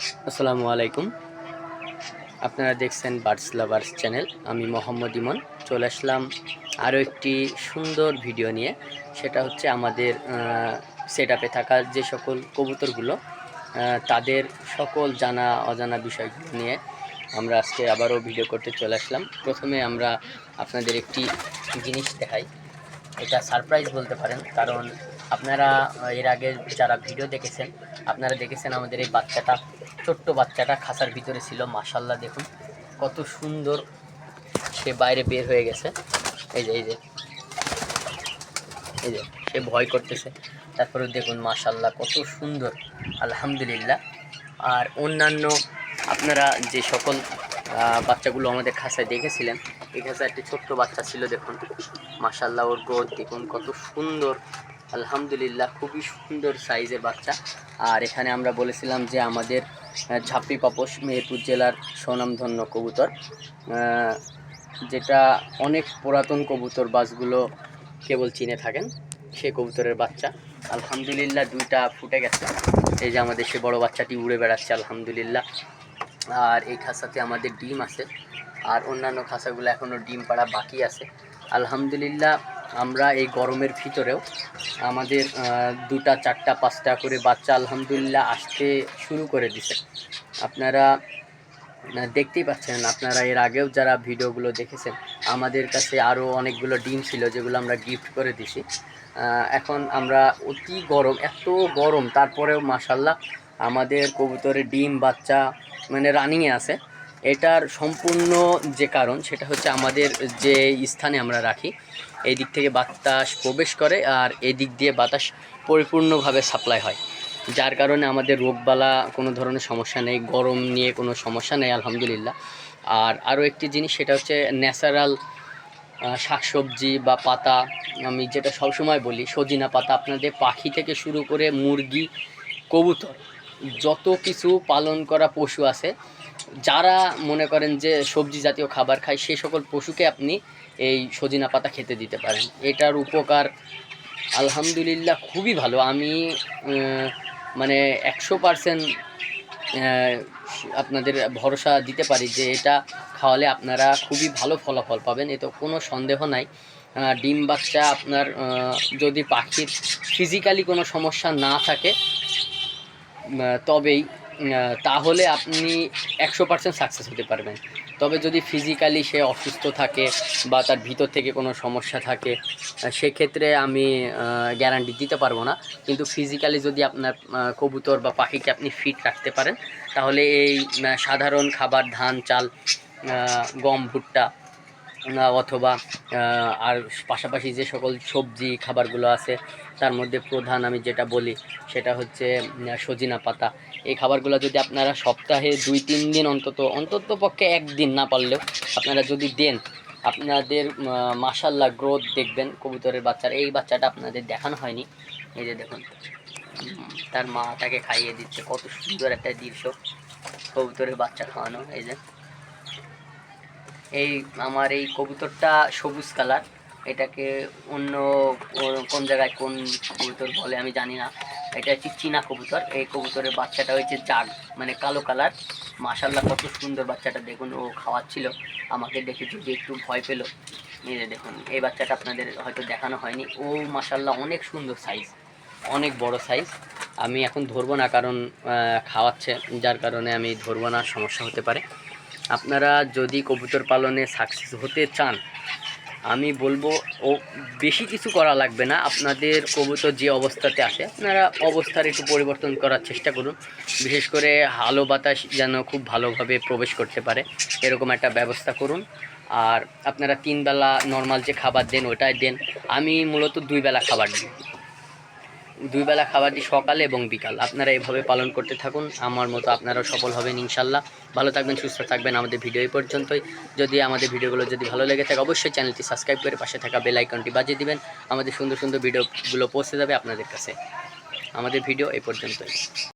আসসালামু আলাইকুম। আপনারা দেখছেন বার্ডস লাভার্স চ্যানেল। আমি মোহাম্মদ ইমন। চলে আসলাম আরও একটি সুন্দর ভিডিও নিয়ে। সেটা হচ্ছে আমাদের সেট আপে থাকা যে সকল কবুতরগুলো তাদের সকল জানা অজানা বিষয়গুলো নিয়ে আমরা আজকে আবারও ভিডিও করতে চলে আসলাম। প্রথমে আমরা আপনাদের একটি জিনিস দেখাই। এটা সারপ্রাইজ বলতে পারেন, কারণ আপনারা, এর আগে যারা ভিডিও দেখেছেন, আপনারা দেখেছেন আমাদের এই বাচ্চাটা ছোট্ট বাচ্চাটা খাসার ভিতরে ছিল মাসাল্লাহ দেখুন। কত সুন্দর সে বাইরে বের হয়ে গেছে। এই যে এই যে। এই যে, সে ভয় করতেছে। তারপরে দেখুন মাশাল্লাহ কত সুন্দর, আলহামদুলিল্লাহ। আর অন্যান্য আপনারা যে সকল বাচ্চাগুলো আমাদের খাসায় দেখেছিলেন, এই খাসায় একটি ছোট্ট বাচ্চা ছিল, দেখুন। মাশাল্লাহ ওর গ্রোথ দেখুন, কত সুন্দর। আলহামদুলিল্লাহ, খুবই সুন্দর সাইজের বাচ্চা। আর এখানে আমরা বলেছিলাম যে আমাদের ঝাপি পাপস মেহেরপুর জেলার স্বনামধন্য কবুতর যেটা অনেক পুরাতন কবুতর, বাসগুলো কেবল চিনে থাকেন, সে কবুতরের বাচ্চা। আলহামদুলিল্লাহ, দুইটা ফুটে গেছে। এই যে আমাদের সে বড় বাচ্চাটি উড়ে বেড়াচ্ছে, আলহামদুলিল্লাহ। আর এই খাসাতে আমাদের ডিম আছে। আর অন্যান্য খাসাগুলো এখনও ডিম পাড়া বাকি আছে। আলহামদুলিল্লাহ আমরা এই গরমের ভিতরেও আমাদের দুটা, চারটা, পাঁচটা করে বাচ্চা আলহামদুলিল্লাহ আসতে শুরু করে দিছে। আপনারা দেখতেই পাচ্ছেন, আপনারা এর আগেও যারা ভিডিওগুলো দেখেছেন, আমাদের কাছে আরও অনেকগুলো ডিম ছিল যেগুলো আমরা গিফট করে দিছি। এখন আমরা অতি গরম, এত গরম, তারপরেও মাসাল্লাহ আমাদের কবুতরের ডিম, বাচ্চা মানে রানিংয়ে আছে। এটার সম্পূর্ণ যে কারণ, সেটা হচ্ছে আমাদের যে স্থানে আমরা রাখি, এই দিক থেকে বাতাস প্রবেশ করে আর এদিক দিয়ে বাতাস পরিপূর্ণভাবে সাপ্লাই হয়। যার কারণে আমাদের রোগবালা কোনো ধরনের সমস্যা নেই, গরম নিয়ে কোনো সমস্যা নেই, আলহামদুলিল্লাহ। আর আরও একটি জিনিস, সেটা হচ্ছে ন্যাচারাল শাকসবজি বা পাতা, আমি যেটা সবসময় বলি, সজিনা পাতা, আপনাদের পাখি থেকে শুরু করে মুরগি, কবুতর, যত কিছু পালন করা পশু আছে যারা মনে করেন যে সবজি জাতীয় খাবার খায়, সে সকল পশুকে আপনি এই সজিনা পাতা খেতে দিতে পারেন। এটার উপকার আলহামদুলিল্লাহ খুবই ভালো। আমি মানে একশো পারসেন্ট আপনাদের ভরসা দিতে পারি যে এটা খাওয়ালে আপনারা খুবই ভালো ফলাফল পাবেন। এতে কোনো সন্দেহ নাই। ডিম বাচ্চা আপনার যদি পাখির ফিজিক্যালি কোনো সমস্যা না থাকে তবেই তাহলে আপনি একশো পার্সেন্ট সাকসেস হতে পারবেন। তবে যদি ফিজিক্যালি সে অসুস্থ থাকে বা তার ভিতর থেকে কোনো সমস্যা থাকে সেক্ষেত্রে আমি গ্যারান্টি দিতে পারব না। কিন্তু ফিজিক্যালি যদি আপনার কবুতর বা পাখিকে আপনি ফিট রাখতে পারেন, তাহলে এই সাধারণ খাবার, ধান, চাল গম, ভুট্টা অথবা আর পাশাপাশি যে সকল সবজি, খাবারগুলো আছে তার মধ্যে প্রধান আমি যেটা বলি, সেটা হচ্ছে সজিনা পাতা। এই খাবারগুলো যদি আপনারা সপ্তাহে দুই, তিন দিন অন্তত অন্তত পক্ষে একদিন না পারলেও আপনারা যদি দেন, আপনাদের মাসাল্লাহ গ্রোথ দেখবেন কবুতরের বাচ্চার। এই বাচ্চাটা আপনাদের দেখানো হয়নি। এই যে দেখুন, তার মা তাকে খাইয়ে দিচ্ছে। কত সুন্দর একটা দৃশ্য কবুতরের বাচ্চা খাওয়ানো। এই যে, এই, আমার এই কবুতরটা সবুজ কালার। এটাকে অন্য কোন জায়গায় কোন কবুতর বলে আমি জানি না। এটা হচ্ছে চীনা কবুতর। এই কবুতরের বাচ্চাটা হচ্ছে জাগ মানে কালো কালার। মাশাল্লাহ কত সুন্দর বাচ্চাটা দেখুন, ও খাওয়াচ্ছিল। আমাকে দেখে যদি একটু ভয় পেল যে দেখুন, এই বাচ্চাটা আপনাদের হয়তো দেখানো হয়নি। ও মাশাল্লাহ অনেক সুন্দর সাইজ অনেক বড় সাইজ আমি এখন ধরবো না, কারণ খাওয়াচ্ছে, যার কারণে আমি ধরবো না, সমস্যা হতে পারে। আপনারা যদি কবুতর পালনে সাকসেস হতে চান আমি বলব, ও বেশি কিছু করা লাগবে না। আপনাদের কবুতর যে অবস্থাতে আছে, আপনারা অবস্থার একটু পরিবর্তন করার চেষ্টা করুন। বিশেষ করে আলো বাতাস যেন খুব ভালোভাবে প্রবেশ করতে পারে, এরকম একটা ব্যবস্থা করুন। আর আপনারা তিনবেলা নর্মাল যে খাবার দেন, ওটাই দেন। আমি মূলত দুই বেলা খাবার দিই। দুই বেলা খাবার দিই সকালে এবং বিকাল। আপনারা এভাবে পালন করতে থাকুন। আমার মতো আপনারাও সফল হবেন ইনশাল্লাহ ভালো থাকবেন, সুস্থ থাকবেন আমাদের ভিডিও এই পর্যন্তই। যদি আমাদের ভিডিওগুলো যদি ভালো লেগে থাকে, অবশ্যই চ্যানেলটি সাবস্ক্রাইব করে পাশে থাকা বেল আইকনটি বাজিয়ে দিবেন। আমাদের সুন্দর সুন্দর ভিডিওগুলো পৌঁছে যাবে আপনাদের কাছে। আমাদের ভিডিও এই পর্যন্তই।